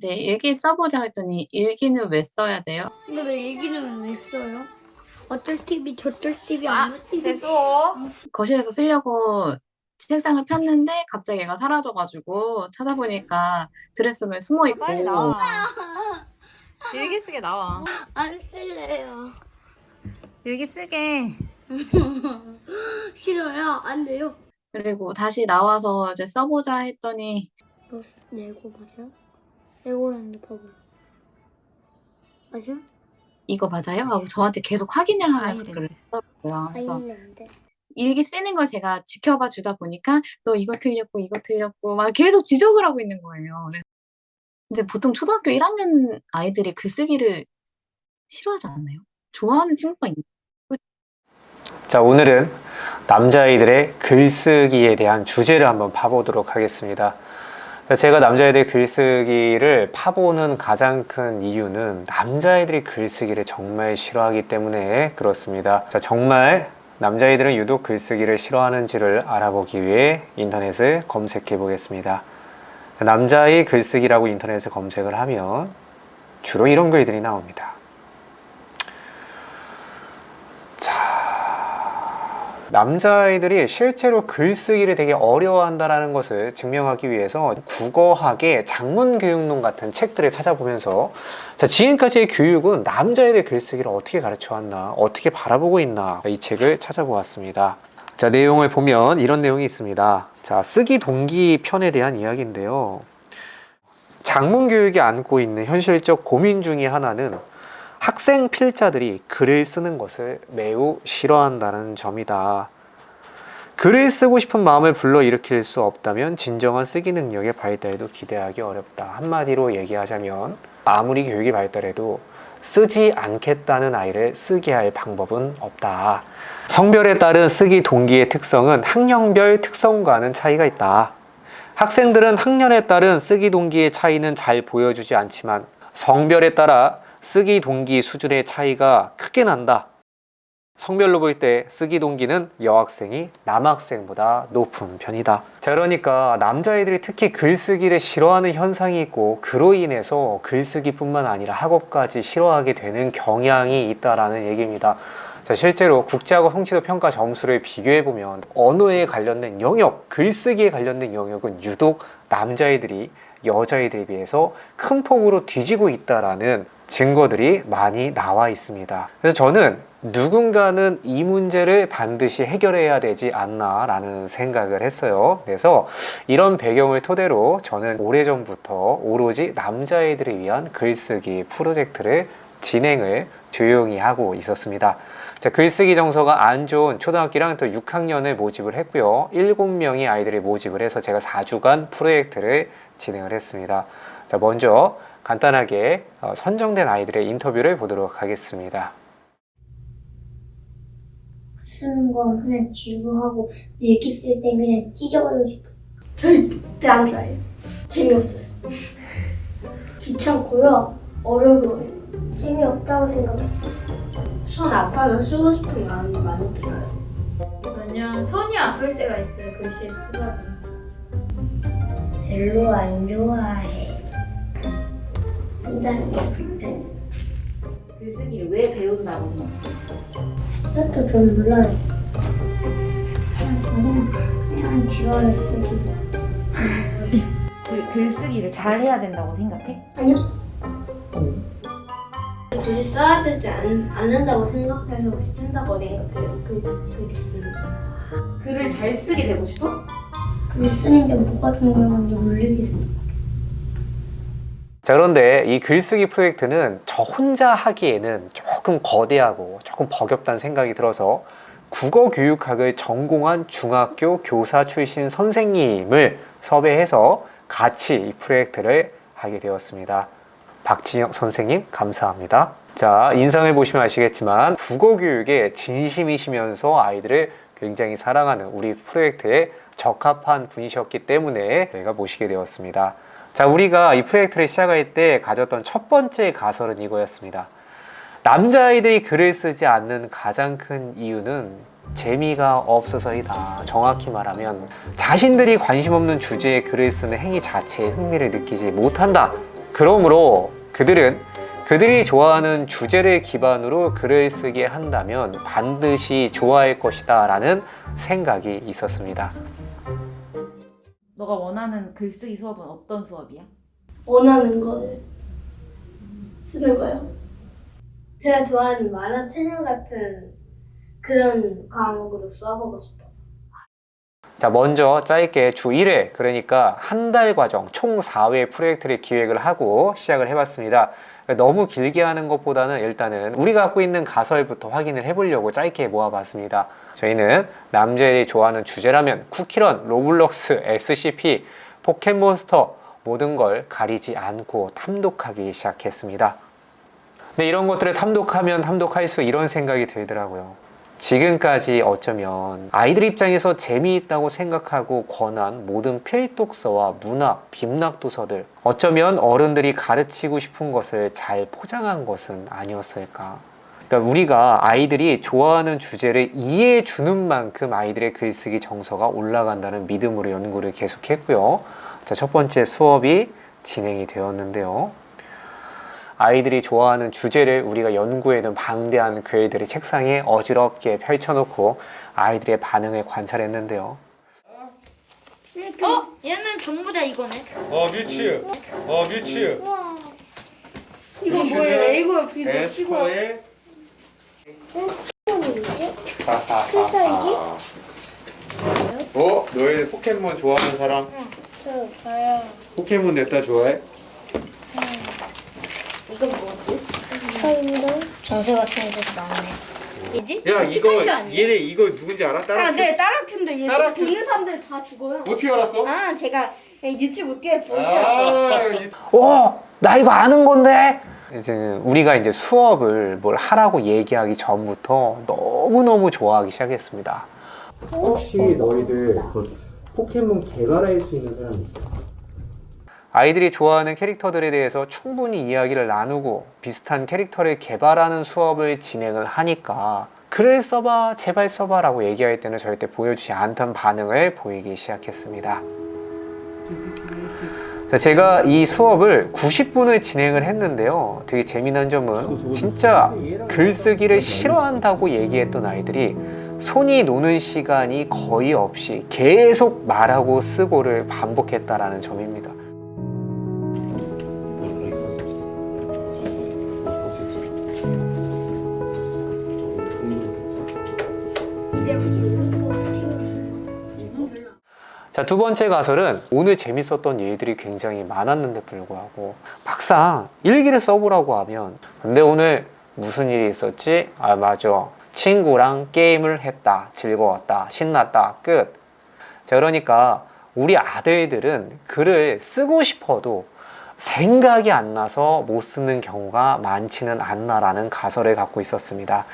이제 일기 써보자 했더니 일기는 왜 써야 돼요? 근데 왜 얘기는 왜 써요? 어쩔 TV 저쩔 TV 아, 안쩔 TV 재수. 거실에서 쓰려고 책상을 폈는데 갑자기 얘가 사라져가지고 찾아보니까 드레스룸에 숨어 있고 빨리 나와. 일기 쓰게 나와. 안 쓸래요. 일기 쓰게. 싫어요. 안 돼요. 그리고 다시 나와서 이제 써보자 했더니 너 레고 맞아? 레고랜드 봐봐. 맞아? 이거 맞아요? 하고 저한테 계속 확인을 하면서 아이랜드. 그랬더라고요. 그래서 아일랜드. 일기 쓰는 걸 제가 지켜봐 주다 보니까 너 이거 틀렸고 이거 틀렸고 막 계속 지적을 하고 있는 거예요. 네. 이제 보통 초등학교 1학년 아이들이 글쓰기를 싫어하지 않나요? 좋아하는 친구가 있나요? 자, 오늘은 남자아이들의 글쓰기에 대한 주제를 한번 파보도록 하겠습니다. 자, 제가 남자아이들의 글쓰기를 파보는 가장 큰 이유는 남자아이들이 글쓰기를 정말 싫어하기 때문에 그렇습니다. 자, 정말 남자아이들은 유독 글쓰기를 싫어하는지를 알아보기 위해 인터넷을 검색해 보겠습니다. 남자아이 글쓰기라고 인터넷에 검색을 하면 주로 이런 글들이 나옵니다. 남자아이들이 실제로 글쓰기를 되게 어려워한다는 것을 증명하기 위해서 국어학의 장문교육론 같은 책들을 찾아보면서 자, 지금까지의 교육은 남자아이들 글쓰기를 어떻게 가르쳐 왔나, 어떻게 바라보고 있나 이 책을 찾아보았습니다. 자, 내용을 보면 이런 내용이 있습니다. 자, 쓰기 동기 편에 대한 이야기인데요. 장문 교육이 안고 있는 현실적 고민 중의 하나는 학생 필자들이 글을 쓰는 것을 매우 싫어한다는 점이다. 글을 쓰고 싶은 마음을 불러일으킬 수 없다면 진정한 쓰기 능력의 발달도 기대하기 어렵다. 한마디로 얘기하자면 아무리 교육이 발달해도 쓰지 않겠다는 아이를 쓰게 할 방법은 없다. 성별에 따른 쓰기 동기의 특성은 학년별 특성과는 차이가 있다. 학생들은 학년에 따른 쓰기 동기의 차이는 잘 보여주지 않지만 성별에 따라 쓰기 동기 수준의 차이가 크게 난다. 성별로 볼 때 쓰기 동기는 여학생이 남학생보다 높은 편이다. 자, 그러니까 남자애들이 특히 글쓰기를 싫어하는 현상이 있고 그로 인해서 글쓰기뿐만 아니라 학업까지 싫어하게 되는 경향이 있다라는 얘기입니다. 자, 실제로 국제학업 성취도 평가 점수를 비교해 보면 언어에 관련된 영역, 글쓰기에 관련된 영역은 유독 남자애들이 여자애들에 비해서 큰 폭으로 뒤지고 있다라는 증거들이 많이 나와 있습니다. 그래서 저는 누군가는 이 문제를 반드시 해결해야 되지 않나라는 생각을 했어요. 그래서 이런 배경을 토대로 저는 오래전부터 오로지 남자애들을 위한 글쓰기 프로젝트를 진행을 조용히 하고 있었습니다. 자, 글쓰기 정서가 안 좋은 초등학교랑 또 6학년을 모집을 했고요. 7명의 아이들을 모집을 해서 제가 4주간 프로젝트를 진행을 했습니다. 자, 먼저 간단하게 어, 선정된 아이들의 인터뷰를 보도록 하겠습니다. 쓰는 건 그냥 지우하고 일기 쓸 땐 그냥 찢어버리고 싶어. 절대 안 좋아해요. 재미없어요. 귀찮고요. 어려워요. 재미없다고 생각했어. 손 아파도 쓰고 싶은 마음이 많이 들어요. 왜냐면 손이 아플 때가 있어요. 글씨를 쓰다 보면. 별로 안 좋아해. 쓴다는 게 불편해. 글쓰기를 왜 배운다고 그것도 좀 몰라요. 그냥 그냥, 그냥 지워요 쓰기. 글, 글쓰기를 잘 해야 된다고 생각해? 아니요. 굳이 써야 되지 않, 않는다고 생각해서 쓴다고 생각해요. 그, 그 쓰는 거. 글을 잘 쓰게 되고 싶어? 글 쓰는 게 뭐가 중요한지 모르겠어. 자, 그런데 이 글쓰기 프로젝트는 저 혼자 하기에는 조금 거대하고 조금 버겁다는 생각이 들어서 국어 교육학을 전공한 중학교 교사 출신 선생님을 섭외해서 같이 이 프로젝트를 하게 되었습니다. 박진영 선생님, 감사합니다. 자, 인상을 보시면 아시겠지만 국어 교육에 진심이시면서 아이들을 굉장히 사랑하는 우리 프로젝트에 적합한 분이셨기 때문에 저희가 모시게 되었습니다. 자, 우리가 이 프로젝트를 시작할 때 가졌던 첫 번째 가설은 이거였습니다. 남자아이들이 글을 쓰지 않는 가장 큰 이유는 재미가 없어서이다. 정확히 말하면 자신들이 관심 없는 주제에 글을 쓰는 행위 자체에 흥미를 느끼지 못한다. 그러므로 그들은 그들이 좋아하는 주제를 기반으로 글을 쓰게 한다면 반드시 좋아할 것이다 라는 생각이 있었습니다. 너가 원하는 글쓰기 수업은 어떤 수업이야? 원하는 거를 쓰는 거예요. 제가 좋아하는 만화 채널 같은 그런 과목으로 써보고 싶어요. 자, 먼저 짧게 주 1회, 그러니까 한 달 과정, 총 4회 프로젝트를 기획을 하고 시작을 해봤습니다. 너무 길게 하는 것보다는 일단은 우리가 갖고 있는 가설부터 확인을 해보려고 짧게 모아봤습니다. 저희는 남자들이 좋아하는 주제라면 쿠키런, 로블록스, SCP, 포켓몬스터 모든 걸 가리지 않고 탐독하기 시작했습니다. 근데 이런 것들을 탐독하면 탐독할수록 이런 생각이 들더라고요. 지금까지 어쩌면 아이들 입장에서 재미있다고 생각하고 권한 모든 필독서와 문학, 빔락도서들 어쩌면 어른들이 가르치고 싶은 것을 잘 포장한 것은 아니었을까. 그러니까 우리가 아이들이 좋아하는 주제를 이해해 주는 만큼 아이들의 글쓰기 정서가 올라간다는 믿음으로 연구를 계속했고요. 자, 첫 번째 수업이 진행이 되었는데요. 아이들이 좋아하는 주제를 우리가 연구해둔 방대한 글들을 책상에 어지럽게 펼쳐놓고 아이들의 반응을 관찰했는데요. 어? 얘는 전부 다 이거네. 어 뮤츠 어 뮤츠 이거 뭐예요? A고요, B고요, 에스퍼의 필살기? 어? 너희 포켓몬 좋아하는 사람? 저, 저요. 포켓몬 냈다 좋아해? 이건 뭐지? 사인도 전세 같은 것도 나오네. 뭐지? 야 이거 얘네 이거 누군지 알아? 따라 아, 네, 따라큐인데 얘 따라큐. 보는 사람들 다 죽어요. 어떻게 알았어? 아, 제가 유튜브 꽤 보죠. 아 이- 어, 나 이거 아는 건데. 이제 우리가 이제 수업을 뭘 하라고 얘기하기 전부터 너무 너무 좋아하기 시작했습니다. 혹시 너희들 포켓몬 개발할 수 있는 사람 있어? 아이들이 좋아하는 캐릭터들에 대해서 충분히 이야기를 나누고 비슷한 캐릭터를 개발하는 수업을 진행을 하니까 글을 써봐 제발 써봐 라고 얘기할 때는 절대 보여주지 않던 반응을 보이기 시작했습니다. 자, 제가 이 수업을 90분을 진행을 했는데요. 되게 재미난 점은 진짜 글쓰기를 싫어한다고 얘기했던 아이들이 손이 노는 시간이 거의 없이 계속 말하고 쓰고를 반복했다라는 점입니다. 두 번째 가설은 오늘 재밌었던 일들이 굉장히 많았는데 불구하고 막상 일기를 써보라고 하면 근데 오늘 무슨 일이 있었지? 아, 맞아. 친구랑 게임을 했다. 즐거웠다. 신났다. 끝. 자, 그러니까 우리 아들들은 글을 쓰고 싶어도 생각이 안 나서 못 쓰는 경우가 많지는 않나라는 가설을 갖고 있었습니다.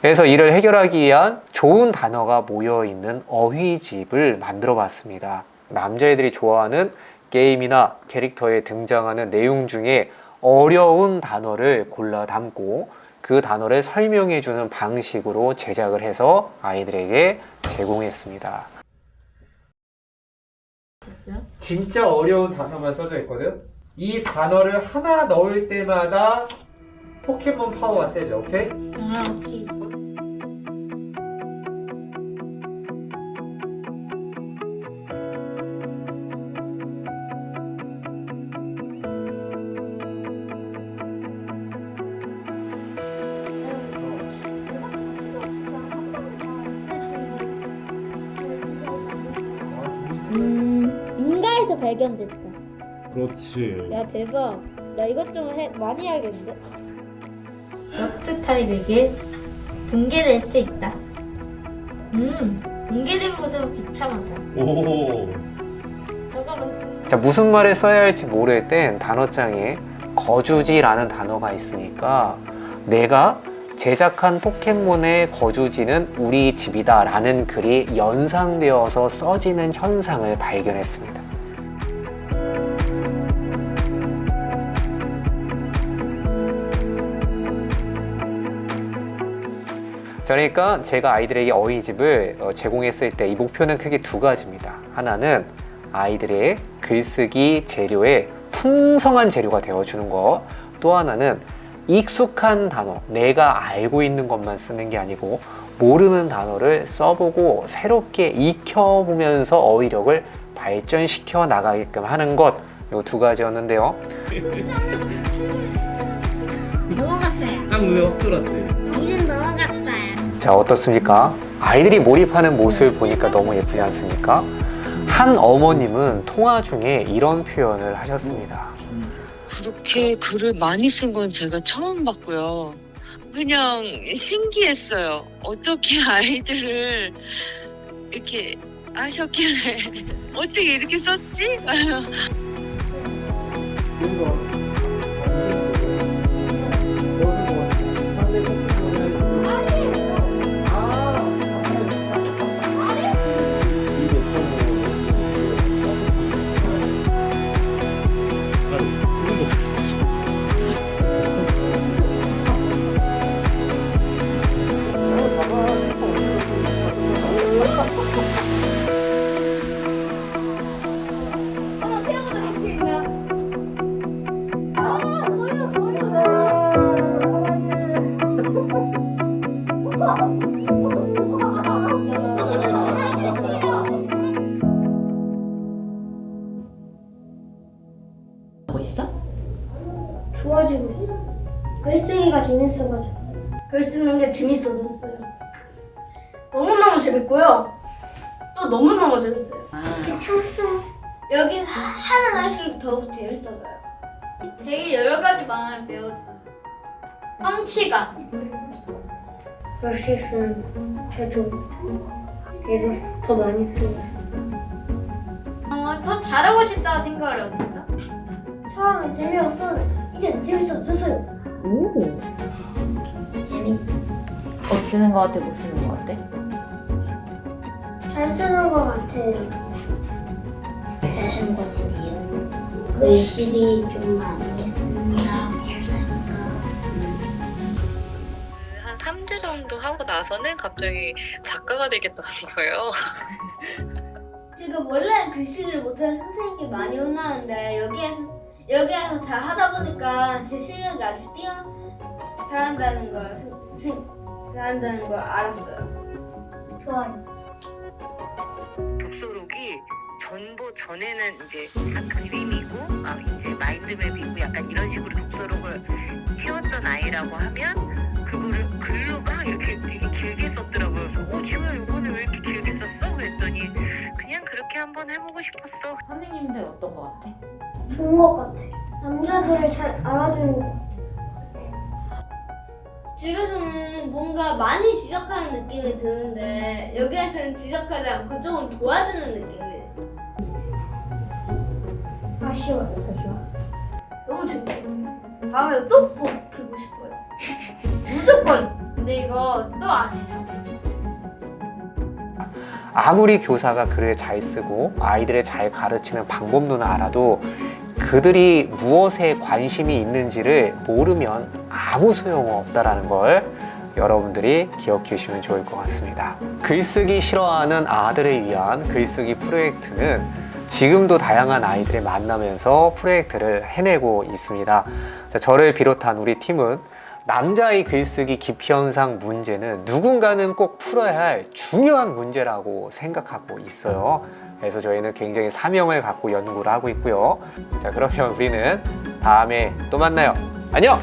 그래서 이를 해결하기 위한 좋은 단어가 모여 있는 어휘집을 만들어 봤습니다. 남자애들이 좋아하는 게임이나 캐릭터에 등장하는 내용 중에 어려운 단어를 골라 담고 그 단어를 설명해 주는 방식으로 제작을 해서 아이들에게 제공했습니다. 진짜 어려운 단어만 써져 있거든. 이 단어를 하나 넣을 때마다 포켓몬 파워가 세져, 오케이? 아, 오케이. 음, 인가에서 발견됐다. 그렇지 야, 대박. 나 이것 좀 해, 많이 해야겠는데? 너트 타입에게 공개될 수 있다. 음, 공개된 것은 비참하다. 오 잠깐만. 자, 무슨 말을 써야 할지 모를 땐 단어장에 거주지라는 단어가 있으니까 내가 제작한 포켓몬의 거주지는 우리 집이다 라는 글이 연상되어서 써지는 현상을 발견했습니다. 그러니까 제가 아이들에게 어휘집을 어, 제공했을 때 이 목표는 크게 두 가지입니다. 하나는 아이들의 글쓰기 재료의 풍성한 재료가 되어주는 것. 또 하나는 익숙한 단어, 내가 알고 있는 것만 쓰는 게 아니고 모르는 단어를 써보고 새롭게 익혀보면서 어휘력을 발전시켜 나가게끔 하는 것. 이 두 가지였는데요. 넘어갔어요. 딱 눈에 확 들어왔지. 자, 어떻습니까? 아이들이 몰입하는 모습을 보니까 너무 예쁘지 않습니까? 한 어머님은 통화 중에 이런 표현을 하셨습니다. 그렇게 글을 많이 쓴 건 제가 처음 봤고요. 그냥 신기했어요. 어떻게 아이들을 이렇게 하셨길래 어떻게 이렇게 썼지? 재밌고요. 또 너무너무 재밌어요. 아, 여기 하- 하면 할수록 더욱 재밌어져요. 되게 여러 가지 만화를 배웠어요. 성취감. 글씨 쓰는 해도 그래서 더 많이 쓰고 어, 더 잘하고 싶다고 생각을 합니다. 처음에 재미없었는데 이제 재밌어졌어요. 재밌어. 어 쓰는 거 같아 못 쓰는 거 같아? 잘 쓰는 것 같아요. 잘 쓰는 것 같아요. 글씨리 좀 많이 했습니다. 한 3주 정도 하고 나서는 갑자기 작가가 되겠다는 거예요. 지금 원래 글쓰기를 못해서 선생님께 많이 혼나는데 여기에서 여기에서 잘 하다 보니까 제 실력이 아주 뛰어 잘한다는 걸 생, 생, 잘한다는 걸 알았어요. 좋아요. 독서록이 전부 전에는 이제 다 그림이고 아, 이제 마인드맵이고 약간 이런 식으로 독서록을 채웠던 아이라고 하면 그거를 글로 막 이렇게 되게 길게 썼더라고요. 그래서 어 지우야 이거는 왜 이렇게 길게 썼어? 그랬더니 그냥 그렇게 한번 해보고 싶었어. 선생님들 어떤 거 같아? 좋은 것 같아. 남자들을 잘 알아주는 것 같아. 집에서는 뭔가 많이 지적하는 느낌이 드는데 여기에서는 지적하지 않고 조금 도와주는 느낌이에요. 아쉬워요. 너무 재밌었어요. 다음에 또 보고 싶어요. 무조건. 근데 이거 또안 해요. 아무리 교사가 글을 잘 쓰고 아이들을 잘 가르치는 방법론을 알아도 그들이 무엇에 관심이 있는지를 모르면 아무 소용없다라는 걸 여러분들이 기억해 주시면 좋을 것 같습니다. 글쓰기 싫어하는 아들을 위한 글쓰기 프로젝트는 지금도 다양한 아이들을 만나면서 프로젝트를 해내고 있습니다. 자, 저를 비롯한 우리 팀은 남자의 글쓰기 기피 현상 문제는 누군가는 꼭 풀어야 할 중요한 문제라고 생각하고 있어요. 그래서 저희는 굉장히 사명을 갖고 연구를 하고 있고요. 자, 그러면 우리는 다음에 또 만나요. 안녕!